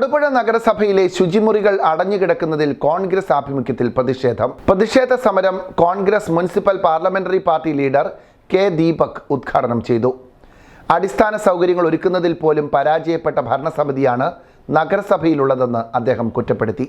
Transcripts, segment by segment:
തൊടുപുഴ നഗരസഭയിലെ ശുചിമുറികൾ അടഞ്ഞുകിടക്കുന്നതിൽ കോൺഗ്രസ് ആഭിമുഖ്യത്തിൽ പ്രതിഷേധം. പ്രതിഷേധ സമരം Congress municipal parliamentary party leader K Deepak ഉദ്ഘാടനം ചെയ്തു. അടിസ്ഥാന സൗകര്യങ്ങൾ ഒരുക്കുന്നതിൽ പോലും പരാജയപ്പെട്ട ഭരണസമിതിയാണ് നഗരസഭയിലുള്ളതെന്ന് അദ്ദേഹം കുറ്റപ്പെടുത്തി.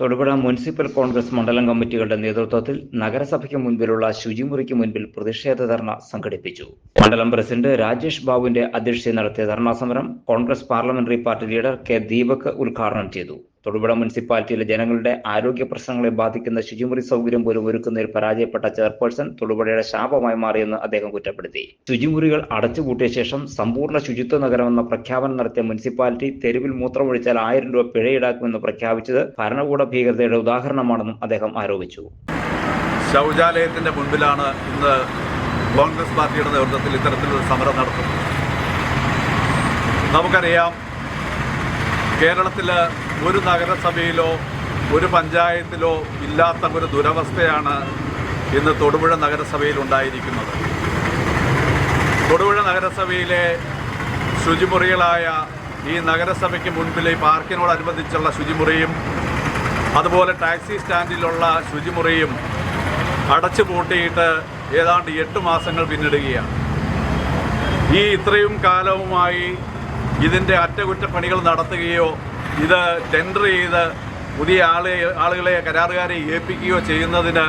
തൊടുപുഴ മുനിസിപ്പൽ കോൺഗ്രസ് മണ്ഡലം കമ്മിറ്റികളുടെ നേതൃത്വത്തിൽ നഗരസഭയ്ക്ക് മുൻപിലുള്ള ശുചിമുറിക്ക് മുൻപിൽ പ്രതിഷേധ ധർണ സംഘടിപ്പിച്ചു. മണ്ഡലം പ്രസിഡന്റ് രാജേഷ് ബാബുവിന്റെ അധ്യക്ഷതയിൽ നടത്തിയ ധർണാ സമരം Congress parliamentary party leader K Deepak ഉദ്ഘാടനം ചെയ്തു. തൊടുപുഴ മുനിസിപ്പാലിറ്റിയിലെ ജനങ്ങളുടെ ആരോഗ്യ പ്രശ്നങ്ങളെ ബാധിക്കുന്ന ശുചിമുറി സൗകര്യം പോലും ഒരുക്കുന്നതിൽ പരാജയപ്പെട്ട ചെയർപേഴ്സൺ തൊടുപുഴയുടെ ശാപമായി മാറിയെന്ന് അദ്ദേഹം കുറ്റപ്പെടുത്തി. ശുചിമുറികൾ അടച്ചുപൂട്ടിയ ശേഷം സമ്പൂർണ ശുചിത്വ നഗരമെന്ന പ്രഖ്യാപനം നടത്തിയ മുനിസിപ്പാലിറ്റി തെരുവിൽ മൂത്രമൊഴിച്ചാൽ ആയിരം രൂപ പിഴ ഈടാക്കുമെന്ന് പ്രഖ്യാപിച്ചത് ഭരണകൂട ഭീകരതയുടെ ഉദാഹരണമാണെന്നും അദ്ദേഹം ആരോപിച്ചു. ശൗചാലയത്തിന്റെ മുൻപിലാണ് ഇന്ന് കോൺഗ്രസ് പാർട്ടിയുടെ നേതൃത്വത്തിൽ ഇത്തരത്തിലൊരു സമരം നടത്തുന്നത്. നമുക്കറിയാം കേരളത്തിൽ ഒരു നഗരസഭയിലോ ഒരു പഞ്ചായത്തിലോ ഇല്ലാത്ത ഒരു ദുരവസ്ഥയാണ് ഇന്ന് തൊടുപുഴ നഗരസഭയിൽ ഉണ്ടായിരിക്കുന്നത്. തൊടുപുഴ നഗരസഭയിലെ ശുചിമുറികളായ ഈ നഗരസഭയ്ക്ക് മുൻപിലെ പാർക്കിനോടനുബന്ധിച്ചുള്ള ശുചിമുറിയും അതുപോലെ ടാക്സി സ്റ്റാൻഡിലുള്ള ശുചിമുറിയും അടച്ചു പൂട്ടിയിട്ട് ഏതാണ്ട് എട്ട് മാസങ്ങൾ പിന്നിടുകയാണ്. ഈ ഇത്രയും കാലവുമായി ഇതിന്റെ അറ്റകുറ്റപ്പണികൾ നടത്തുകയോ ഇത് ടെൻഡർ ചെയ്ത് പുതിയ ആളെ ആളുകളെ കരാറുകാരെ ഏൽപ്പിക്കുകയോ ചെയ്യുന്നതിന്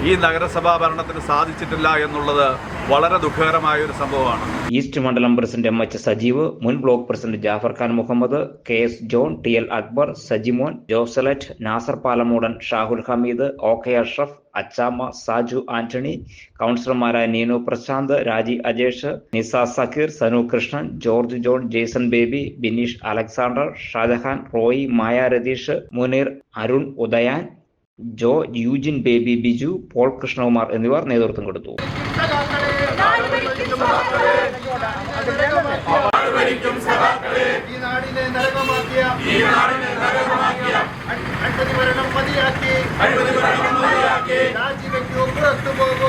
ഈ നഗരസഭാ ഭരണത്തിന് സാധിച്ചിട്ടില്ല എന്നുള്ളത് വളരെ ദുഃഖകരമായ ഒരു സംഭവമാണ്. ഈസ്റ്റ് മണ്ഡലം പ്രസിഡന്റ് എം എച്ച് സജീവ് മുൻ block president Jafar Khan Muhammad K S John T L Akbar Sajimon Joselet Nasar Palamoodan Shahul Hameed O K Ashraf Achamma Saju Antony കൗൺസിലർമാരായ Neenu Prashanth Raji Ajesh Nisa Sakkeer Sanu Krishnan George John Jason Baby Bineesh Alexander Shajahan Roy Maya Ratheesh Muneer Arun Udayan Jo Eugene Baby Biju Paul Krishnakumar എന്നിവർ നേതൃത്വം കൊടുത്തു. രാജിവെക്കൂ പുറത്തു പോകൂ.